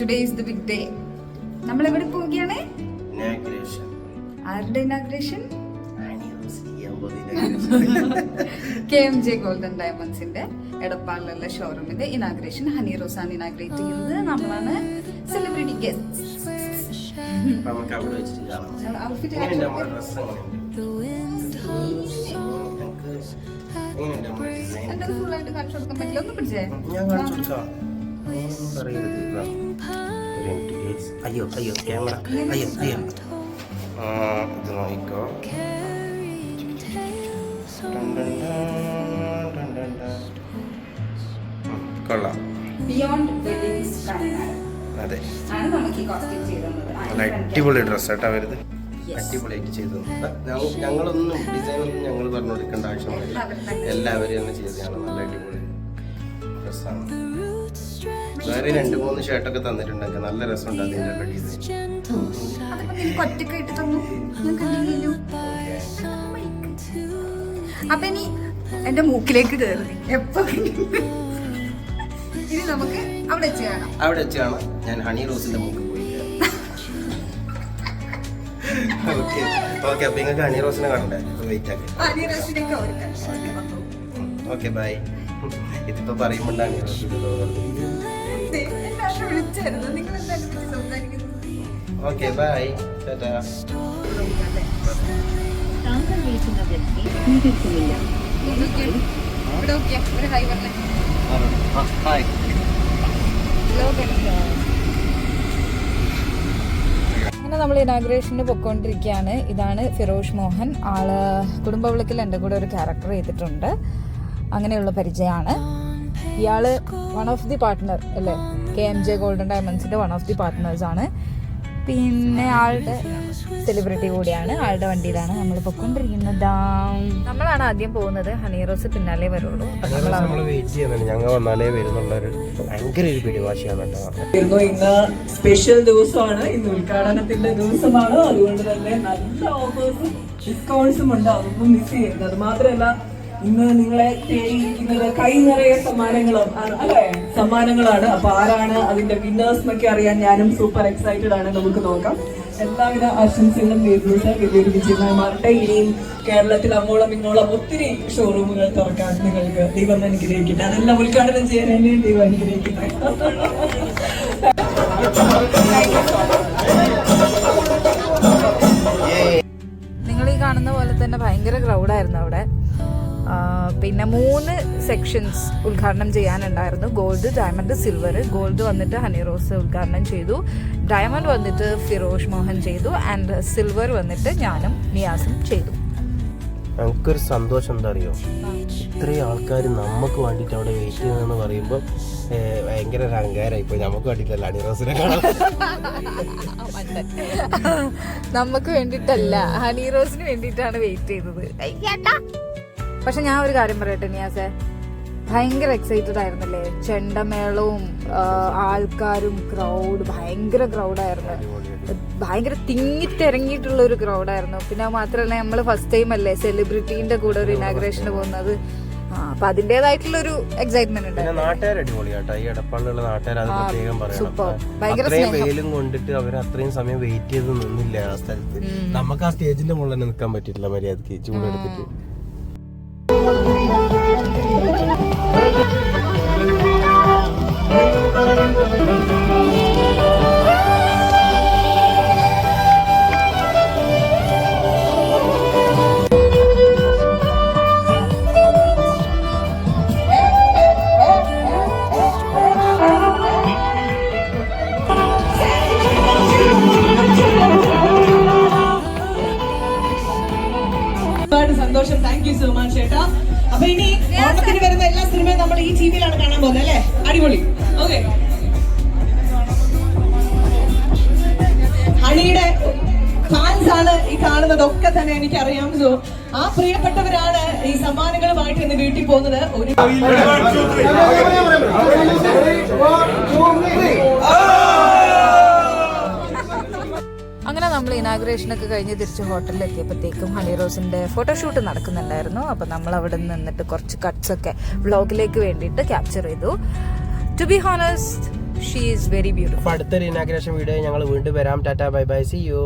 Today is the big day നമ്മൾ എവിടെ പോവുകയാണ്. ആരുടെ inauguration K M J golden ഡയമണ്ട്സിന്റെ എടപ്പാളിലുള്ള ഷോറൂമിന്റെ ഇനാഗ്രേഷൻ ഹണി റോസാണ് ഇനാഗ്രേറ്റ് ചെയ്യുന്നത്. നമ്മളാണ് സെലിബ്രിറ്റി ഗസ്റ്റ് ഫുൾ ആയിട്ട് കാണിച്ചു കൊടുക്കാൻ പറ്റില്ല. ഒന്ന് പിടിച്ചേ. പറയരുത്. അയ്യോ അയ്യോ ക്യാമറ അയ്യോ അയ്യോ ഇത് നോക്കോ കൊള്ളാം അതെ നല്ല അടിപൊളി ഡ്രസ് ആയിട്ടാ വരുന്നത്. അടിപൊളിയായിട്ട് ചെയ്തു ഞങ്ങളൊന്നും ഡിസൈൻ ഒന്നും ഞങ്ങൾ പറഞ്ഞു കൊടുക്കേണ്ട ആവശ്യമില്ല എല്ലാവരും തന്നെ ചെയ്തതാണ്. നല്ല അടിപൊളി ഡ്രസ്സാണ് വേറെ രണ്ട് മൂന്ന് ഷർട്ടൊക്കെ തന്നിട്ടുണ്ടെങ്കിൽ നല്ല രസമുണ്ട് അതിന്റെ ഒക്കെ ഡിസൈൻ തന്നു. അപ്പൊ ഇനി എന്റെ മൂക്കിലേക്ക് കയറി എപ്പോ ഇനി നമുക്ക് അവിടെ വെച്ച് കാണാം. അവിടെ വെച്ചാണ് ഞാൻ ഹണി റോസിന്റെ മുക്ക് പോയി. ഓക്കെ ഓക്കെ അപ്പൊ നിങ്ങൾക്ക് ഹണി റോസിനെ കാണണ്ടേ? വെയിറ്റ് ആക്കി. ഹണി റോസിനൊക്കെ ഒരുക്കാം ഓക്കെ ബൈ ഇതിപ്പോ പറയുമ്പോണ്ടാണ് ഹണി റോസിന്റെ വിളിച്ചായിരുന്നു. നിങ്ങൾ എന്തായാലും വിളിച്ച് സംസാരിക്കുന്നത് ഓക്കെ ബൈ ടാറ്റാ താങ്കൾ വിളിക്കുന്ന വ്യക്തി സ്വീകരിക്കുന്നില്ല ഇതൊക്കെ ഇവിടെ നോക്കിയാ ഒരു ഹൈ പറഞ്ഞേ. ഹായ് അങ്ങനെ നമ്മൾ ഇനാഗ്രേഷന് പൊക്കോണ്ടിരിക്കുകയാണ് ഇതാണ് ഫിറോഷ് മോഹൻ. ആൾ കുടുംബവിളക്കിൽ എന്റെ കൂടെ ഒരു ക്യാരക്ടർ ചെയ്തിട്ടുണ്ട്. അങ്ങനെയുള്ള പരിചയമാണ്. ഇയാൾ വൺ ഓഫ് ദി പാർട്ട്ണർ അല്ലേ? കെ എം ജെ ഗോൾഡൻ ഡയമണ്ട്സിന്റെ വൺ ഓഫ് ദി പാർട്ട്നേഴ്സ് ആണ്. പിന്നെ ആളുടെ സെലിബ്രിറ്റി കൂടിയാണ്. ആളുടെ വണ്ടിയിലാണ് നമ്മൾ പൊക്കൊണ്ടിരിക്കുന്നത് നമ്മളാണ് ആദ്യം പോകുന്നത് ഹണി റോസ് പിന്നാലെ വരുള്ളൂ. നമ്മൾ നമ്മൾ വെയിറ്റ് ചെയ്യുന്നുണ്ട്. ഞങ്ങൾ വന്നാലേ വരുന്നുള്ള. ഒരു ഭയങ്കര ഒരു പിടിവാശിയാണ് ഇന്ന് സ്പെഷ്യൽ ദിവസമാണ്. ഇന്ന് ഉദ്ഘാടനത്തിന്റെ ദിവസമാണ്. അതുകൊണ്ട് തന്നെ നല്ല ഓഫേഴ്സും ഡിസ്കൗണ്ട്സും ഉണ്ട്. അതൊന്നും മിസ് ചെയ്യരുത്. അത് മാത്രമല്ല ഇന്ന് നിങ്ങളെ കൈ നിറയെ സമ്മാനങ്ങളും ആണ് സമ്മാനങ്ങളാണ്. അപ്പൊ ആരാണ് അതിന്റെ വിന്നേഴ്സ് എന്നൊക്കെ അറിയാൻ ഞാനും സൂപ്പർ എക്സൈറ്റഡ് ആണ്. നമുക്ക് നോക്കാം. എല്ലാവിധ ആശംസകളും നേരിട്ട് വലിയൊരു വിജയമായി മാറട്ടെ. ഇനിയും കേരളത്തിൽ അങ്ങോളം ഇങ്ങോളം ഒത്തിരി ഷോറൂമുകൾ തുറക്കാൻ നിങ്ങൾക്ക് ദൈവം അനുഗ്രഹിക്കട്ടെ. അതെല്ലാം ഉദ്ഘാടനം ചെയ്യാൻ എന്നെയും ദൈവം അനുഗ്രഹിക്കട്ടെ. നിങ്ങൾ ഈ കാണുന്ന പോലെ തന്നെ ഭയങ്കര ക്രൗഡായിരുന്നു അവിടെ. പിന്നെ മൂന്ന് സെക്ഷൻസ് ഉദ്ഘാടനം ചെയ്യാനുണ്ടായിരുന്നു. ഗോൾഡ് ഡയമണ്ട് സിൽവർ ഗോൾഡ് വന്നിട്ട് ഹണി റോസ് ഉദ്ഘാടനം ചെയ്തു. ഡയമണ്ട് വന്നിട്ട് ഫിറോഷ് മോഹൻ ചെയ്തു. ആൻഡ് സിൽവർ വന്നിട്ട് ഞാനും നിയാസും ചെയ്തു. ഞങ്ങൾക്കൊരു സന്തോഷം എന്താ അറിയോ? ഇത്രയും ആൾക്കാർ നമുക്ക് വേണ്ടിട്ട് അവിടെ വെയിറ്റ് ചെയ്യുന്നതെന്ന് പറയുമ്പോൾ ഭയങ്കര ഒരു അഹങ്കാരമായി പോയി. നമുക്ക് വേണ്ടിയിട്ടല്ല അണിറോസിനെ കാണാൻ. നമുക്ക് വേണ്ടിയിട്ടല്ല ഹണി റോസിന് വേണ്ടിയിട്ടാണ് വെയിറ്റ് ചെയ്തത്. പക്ഷെ ഞാൻ ഒരു കാര്യം പറയട്ടെ നിയാസെ? ഭയങ്കര എക്സൈറ്റഡ് ആയിരുന്നല്ലേ? ചെണ്ടമേളവും ആൾക്കാരും ക്രൗഡ് ഭയങ്കര ക്രൗഡായിരുന്നു ഭയങ്കര തിങ്ങിത്തിരങ്ങിയിട്ടുള്ള ഒരു ക്രൗഡായിരുന്നു പിന്നെ മാത്രമല്ല നമ്മൾ ഫസ്റ്റ് ടൈം അല്ലേ സെലിബ്രിറ്റീന്റെ കൂടെ ഒരു ഇനാഗ്രേഷന് പോകുന്നത്? അപ്പൊ അതിന്റേതായിട്ടുള്ള ഒരു എക്സൈറ്റ്മെന്റ് ഉണ്ട് നാട്ടുകാർ അടിപൊളിയാട്ടോ. ഈ എടപ്പാളിലുള്ള നാട്ടുകാർ അത് പ്രത്യേകം വെയിലും കൊണ്ടിട്ട് അവർ അത്രയും സമയം വെയിറ്റ് ചെയ്ത് നിന്നില്ല ആ സ്ഥലത്ത്. നമുക്ക് ആ സ്റ്റേജിന്റെ മുകളിൽ തന്നെ നിൽക്കാൻ പറ്റിയിട്ടില്ല മര്യാദയ്ക്ക് ചൂടെടുത്തിട്ട് ഈ ടി വിയിലാണ് കാണാൻ പോകുന്നത് അല്ലേ? അടിപൊളി. ഓക്കെ ഹണിയുടെ ഫാൻസ് ആണ് ഈ കാണുന്നതൊക്കെ തന്നെ എനിക്ക് അറിയാം സോ ആ പ്രിയപ്പെട്ടവരാണ് ഈ സമ്മാനങ്ങളുമായിട്ട് ഇന്ന് വീട്ടിൽ പോകുന്നത്. ഒരു അങ്ങനെ ഒക്കെ കഴിഞ്ഞ് തിരിച്ച് ഹോട്ടലിൽ എത്തിയപ്പോഴത്തേക്കും ഹണി റോസിന്റെ ഫോട്ടോഷൂട്ട് നടക്കുന്നുണ്ടായിരുന്നു. അപ്പോൾ നമ്മൾ അവിടെ നിന്നിട്ട് കുറച്ച് കട്ട്സൊക്കെ വ്ളോഗിലേക്ക് വേണ്ടിയിട്ട് ക്യാപ്ചർ ചെയ്തു. To be honest she is very beautiful അടുത്തൊരു ഇനാഗ്രേഷൻ വീഡിയോ ഞങ്ങൾ വീണ്ടും വരാം. Tata bye bye see you